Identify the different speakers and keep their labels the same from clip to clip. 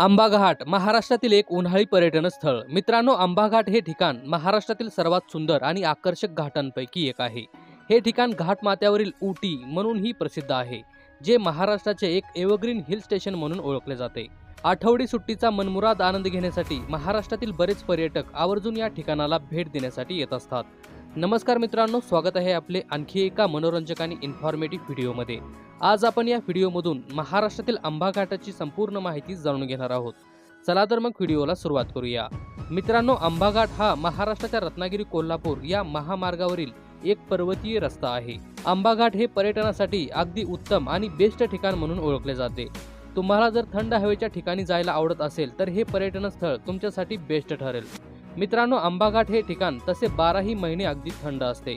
Speaker 1: आंबाघाट महाराष्ट्रातील एक उन्हाळी पर्यटन स्थळ मित्रांनो आंबाघाट हे ठिकाण महाराष्ट्रातील सर्वात सुंदर आणि आकर्षक घाटांपैकी एक आहे. हे ठिकाण घाटमाथ्यावरील उटी म्हणूनही प्रसिद्ध आहे जे महाराष्ट्राचे एक एव्हरग्रीन हिल स्टेशन म्हणून ओळखले जाते. आठवडी सुट्टीचा मनमुराद आनंद घेण्यासाठी महाराष्ट्रातील बरेच पर्यटक आवर्जून या ठिकाणाला भेट देण्यासाठी येत असतात. नमस्कार मित्रांनो स्वागत आहे आपले आणखी एका मनोरंजक आणि इन्फॉर्मेटिव्ह व्हिडिओमध्ये. आज आपण या व्हिडिओमधून महाराष्ट्रातील आंबा घाटाची संपूर्ण माहिती जाणून घेणार आहोत. चला तर मग व्हिडिओला सुरुवात करूया. मित्रांनो आंबा घाट हा महाराष्ट्राच्या रत्नागिरी कोल्हापूर या महामार्गावरील एक पर्वतीय रस्ता आहे. आंबा घाट हे पर्यटनासाठी अगदी उत्तम आणि बेस्ट ठिकाण म्हणून ओळखले जाते. तुम्हाला जर थंड हवेच्या ठिकाणी जायला आवडत असेल तर हे पर्यटन स्थळ तुमच्यासाठी बेस्ट ठरेल. मित्रांनो आंबाघाट हे ठिकाण तसे बाराही महिने अगदी थंड असते.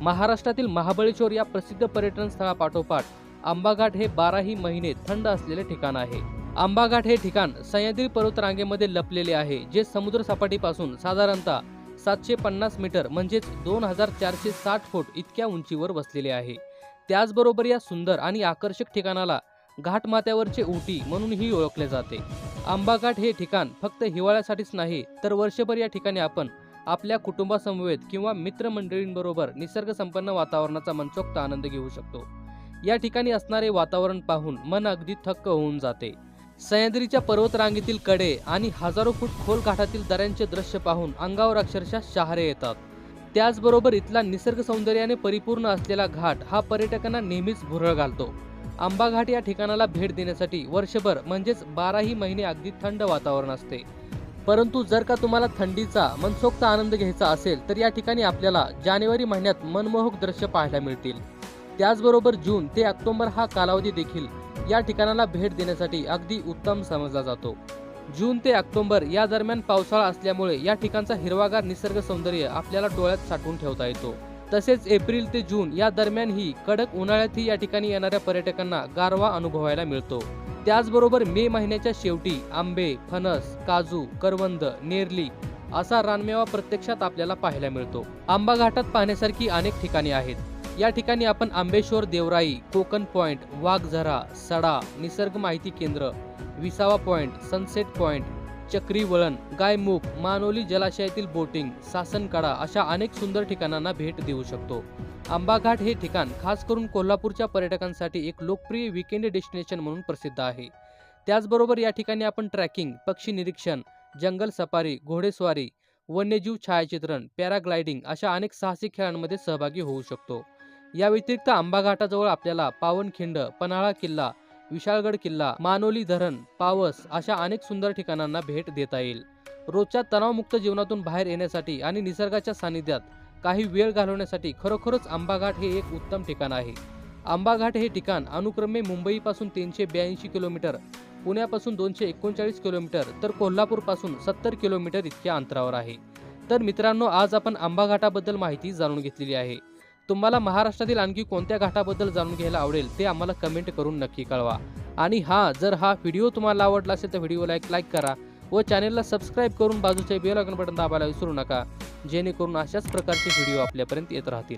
Speaker 1: महाराष्ट्रातील महाबळेश्वर या प्रसिद्ध पर्यटन स्थळापाठोपाठ आंबाघाट हे बाराही महिने थंड असलेले ठिकाण आहे. आंबाघाट हे ठिकाण सह्याद्री पर्वतरांगेमध्ये लपलेले आहे जे समुद्र सपाटीपासून साधारणतः सातशे पन्नास मीटर म्हणजेच दोन हजार चारशे साठ फूट इतक्या उंचीवर वसलेले आहे. त्याचबरोबर या सुंदर आणि आकर्षक ठिकाणाला घाटमाथ्यावरचे उटी म्हणूनही ओळखले जाते. आंबाघाट हे ठिकाण फक्त हिवाळ्यासाठीच नाही तर वर्षभर या ठिकाणी आपण आपल्या कुटुंबासमवेत किंवा मित्रमंडळींबरोबर निसर्गसंपन्न वातावरणाचा मनसोक्त आनंद घेऊ शकतो. या ठिकाणी असणारे वातावरण पाहून मन अगदी थक्क होऊन जाते. सह्याद्रीच्या पर्वतरांगेतील कडे आणि हजारो फूट खोल घाटातील दऱ्यांचे दृश्य पाहून अंगावर अक्षरशः शहारे येतात. त्याचबरोबर इथला निसर्ग सौंदर्याने परिपूर्ण असलेला घाट हा पर्यटकांना नेहमीच भुरळ घालतो. आंबाघाट या ठिकाणाला भेट देण्यासाठी वर्षभर म्हणजेच बाराही महिने अगदी थंड वातावरण असते. परंतु जर का तुम्हाला थंडीचा मनसोक्त आनंद घ्यायचा असेल तर या ठिकाणी आपल्याला जानेवारी महिन्यात मनमोहक दृश्य पाहायला मिळतील. त्याचबरोबर जून ते ऑक्टोबर हा कालावधी देखील या ठिकाणाला भेट देण्यासाठी अगदी उत्तम समजला जातो. जून ते ऑक्टोबर या दरम्यान पावसाळा असल्यामुळे या ठिकाणचा हिरवागार निसर्ग सौंदर्य आपल्याला डोळ्यात साठवून ठेवता येतो. तसेच एप्रिल ते जून या दरम्यानही कडक उन्हाळ्यातही या ठिकाणी येणाऱ्या पर्यटकांना गारवा अनुभवायला मिळतो. त्याचबरोबर मे महिन्याच्या शेवटी आंबे फणस काजू करवंद नेरली असा रानमेवा प्रत्यक्षात आपल्याला पाहायला मिळतो. आंबा घाटात पाहण्यासारखी अनेक ठिकाणे आहेत. या ठिकाणी आपण आंबेश्वर देवराई कोकण पॉइंट वाघझरा सडा निसर्ग माहिती केंद्र विसावा पॉइंट सनसेट पॉइंट चक्री वळण गायमुख मानोली जलाशयातील बोटिंग सासनकडा अशा अनेक सुंदर ठिकाणांना भेट देऊ शकतो. आंबाघाट हे ठिकाण खास करून कोल्हापूरच्या पर्यटकांसाठी एक लोकप्रिय विकेंड डेस्टिनेशन म्हणून प्रसिद्ध आहे. त्याचबरोबर या ठिकाणी आपण ट्रॅकिंग पक्षी निरीक्षण जंगल सफारी घोडेस्वारी वन्यजीव छायाचित्रण पॅराग्लायडिंग अशा अनेक साहसी खेळांमध्ये सहभागी होऊ शकतो. या व्यतिरिक्त आंबा घाटाजवळ आपल्याला पावनखिंड पन्हाळा किल्ला विशाळगड किल्ला मानोली धरण पावस अशा अनेक सुंदर ठिकाणांना भेट देता येईल. रोजच्या तणावमुक्त जीवनातून बाहेर येण्यासाठी आणि निसर्गाच्या सानिध्यात काही वेळ घालवण्यासाठी खरोखरच आंबाघाट हे एक उत्तम ठिकाण आहे. आंबाघाट हे ठिकाण अनुक्रमे मुंबईपासून तीनशे ब्याऐंशी किलोमीटर पुण्यापासून दोनशे एकोणचाळीस किलोमीटर तर कोल्हापूरपासून सत्तर किलोमीटर इतक्या अंतरावर आहे. तर मित्रांनो आज आपण आंबाघाटाबद्दल माहिती जाणून घेतलेली आहे. तुम्हाला महाराष्ट्रातील आणखी कोणत्या घाटाबद्दल जाणून घ्यायला आवडेल ते आम्हाला कमेंट करून नक्की कळवा. आणि हा जर हा व्हिडिओ तुम्हाला आवडला असेल तर व्हिडिओला एक लाईक करा व चॅनेलला सबस्क्राईब करून बाजूचे बेल आयकॉन बटन दाबायला विसरू नका. जेणेकरून अशाच प्रकारचे व्हिडिओ आपल्यापर्यंत येत राहतील.